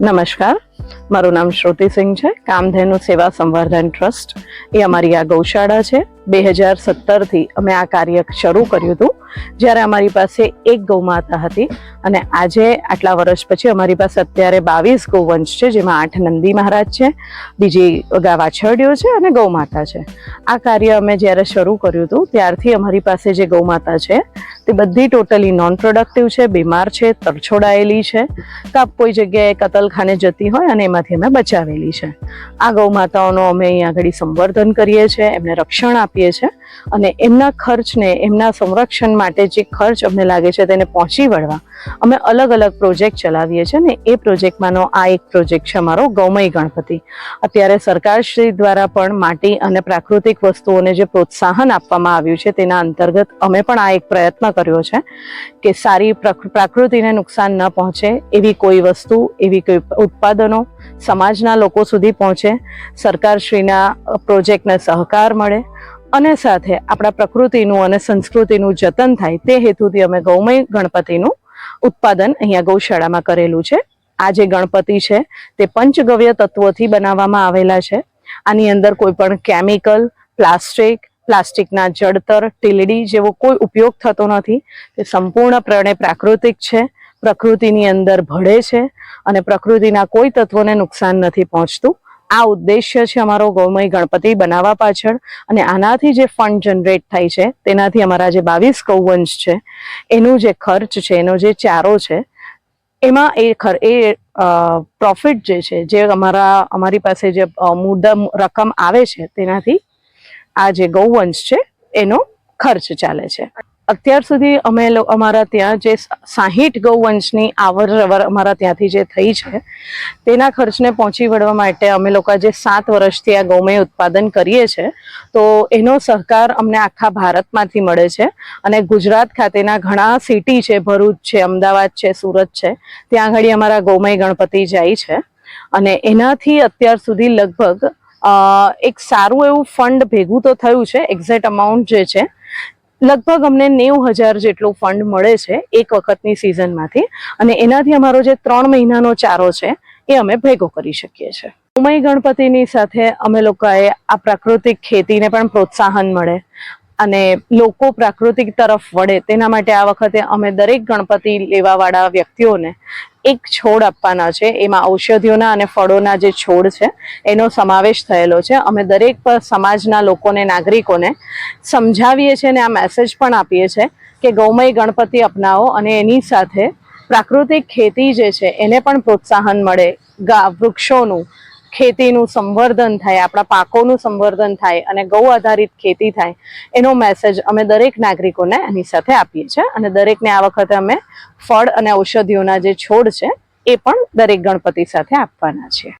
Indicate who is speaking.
Speaker 1: નમસ્કાર. મારું નામ શ્રુતિ સિંહ છે. કામધેનુ સેવા સંવર્ધન ટ્રસ્ટ એ અમારી આ ગૌશાળા છે. બે હજાર સત્તરથી અમે આ કાર્ય શરૂ કર્યું હતું. જ્યારે અમારી પાસે એક ગૌમાતા હતી અને આજે આટલા વર્ષ પછી અમારી પાસે અત્યારે બાવીસ ગૌવંશ છે, જેમાં આઠ નંદી મહારાજ છે, બીજી ગા વાછરડીઓ છે અને ગૌમાતા છે. આ કાર્ય અમે જ્યારે શરૂ કર્યું હતું, ત્યારથી અમારી પાસે જે ગૌમાતા છે તે બધી ટોટલી નોન પ્રોડક્ટિવ છે, બીમાર છે, તરછોડાયેલી છે. કાપ કોઈ જગ્યાએ કતલખાને જતી હોય અને એમાંથી અમે બચાવેલી છે. આ ગૌ માતાઓનો અમે અહીંયા આગળ સંવર્ધન કરીએ છીએ, એમને રક્ષણ આપીએ છીએ અને એમના ખર્ચને, એમના સંરક્ષણ માટે જે ખર્ચ અમને લાગે છે તેને પહોંચી વળવા અમે અલગ અલગ પ્રોજેક્ટ ચલાવીએ છીએ ને એ પ્રોજેક્ટમાંનો આ એક પ્રોજેક્ટ છે અમારો ગૌમય ગણપતિ. અત્યારે સરકારશ્રી દ્વારા પણ માટી અને પ્રાકૃતિક વસ્તુઓને જે પ્રોત્સાહન આપવામાં આવ્યું છે તેના અંતર્ગત અમે પણ આ એક પ્રયત્ન કર્યો છે કે સારી પ્રક- પ્રકૃતિને નુકસાન ન પહોંચે, એવી કોઈ વસ્તુ, એવી કોઈ ઉત્પાદનો સમાજના લોકો સુધી પહોંચે, સરકારશ્રીના પ્રોજેક્ટને સહકાર મળે અને સાથે આપણા પ્રકૃતિનું અને સંસ્કૃતિનું જતન થાય તે હેતુથી અમે ગૌમય ગણપતિનું ઉત્પાદન અહીંયા ગૌશાળામાં કરેલું છે. આ જે ગણપતિ છે તે પંચગવ્ય તત્વોથી બનાવવામાં આવેલા છે. આની અંદર કોઈ પણ કેમિકલ, પ્લાસ્ટિક પ્લાસ્ટિકના જળતર ટીલડી જેવો કોઈ ઉપયોગ થતો નથી. તે સંપૂર્ણપણે પ્રાકૃતિક છે. પ્રકૃતિની અંદર ભળે છે અને પ્રકૃતિના કોઈ તત્વોને નુકસાન નથી પહોંચતું. આ ઉદ્દેશ્ય છે અમારો ગૌમય ગણપતિ બનાવવા પાછળ અને આનાથી જે ફંડ જનરેટ થાય છે, તેનાથી અમારા જે બાવીસ કૌવંશ છે, એનું જે ખર્ચ છે, એનો જે ચારો છે, એમાં એ ખર, એ પ્રોફિટ જે છે, જે અમારા, અમારી પાસે જે મુદ્દમ મુદ્દા રકમ આવે છે, તેનાથી આ જે ગૌવંશ છે, એનો ખર્ચ ચાલે છે. અત્યાર સુધી અમે અમારા ત્યાં જે સાહીઠ ગૌવંશની આવર જવર અમારા ત્યાંથી જે થઈ છે, તેના ખર્ચને પહોંચી વળવા માટે અમે લોકો જે સાત વર્ષથી આ ગૌમય ઉત્પાદન કરીએ છીએ તો એનો સહકાર અમને આખા ભારતમાંથી મળે છે અને ગુજરાત ખાતેના ઘણા સિટી છે, ભરૂચ છે, અમદાવાદ છે, સુરત છે, ત્યાં આગળ અમારા ગૌમય ગણપતિ જાય છે. અને એનાથી અત્યાર સુધી લગભગ એક સારું એવું ફંડ ભેગું તો થયું છે. એક્ઝેક્ટ અમાઉન્ટ જે છે, લગભગ અમને નેવું હજાર જેટલું ફંડ મળે છે એક વખતની સિઝનમાંથી અને એનાથી અમારો જે ત્રણ મહિનાનો ચારો છે, એ અમે ભેગો કરી શકીએ છીએ. ઉમય ગણપતિની સાથે અમે લોકોએ આ પ્રાકૃતિક ખેતીને પણ પ્રોત્સાહન મળે. અને લોકો પ્રાકૃતિક તરફ વળે. તેના માટે આ વખતે અમે દરેક ગણપતિ લેવાવાળા વ્યક્તિઓને એક છોડ આપવાના છે. એમાં ઔષધિઓના અને ફળોના જે છોડ છે, એનો સમાવેશ થયેલો છે. અમે દરેક સમાજના લોકોને, નાગરિકોને સમજાવીએ છીએ અને આ મેસેજ પણ આપીએ છીએ કે ગૌમય ગણપતિ અપનાવો અને એની સાથે પ્રાકૃતિક ખેતી જે છે, એને પણ પ્રોત્સાહન મળે. ગા, વૃક્ષોનું ખેતીનું સંવર્ધન થાય, આપણા પાકોનું સંવર્ધન થાય અને ગૌ આધારિત ખેતી થાય, એનો મેસેજ અમે દરેક નાગરિકોને એની સાથે આપીએ છીએ અને દરેકને આ વખતે અમે ફળ અને ઔષધિઓના જે છોડ છે, એ પણ દરેક ગણપતિ સાથે આપવાના છીએ.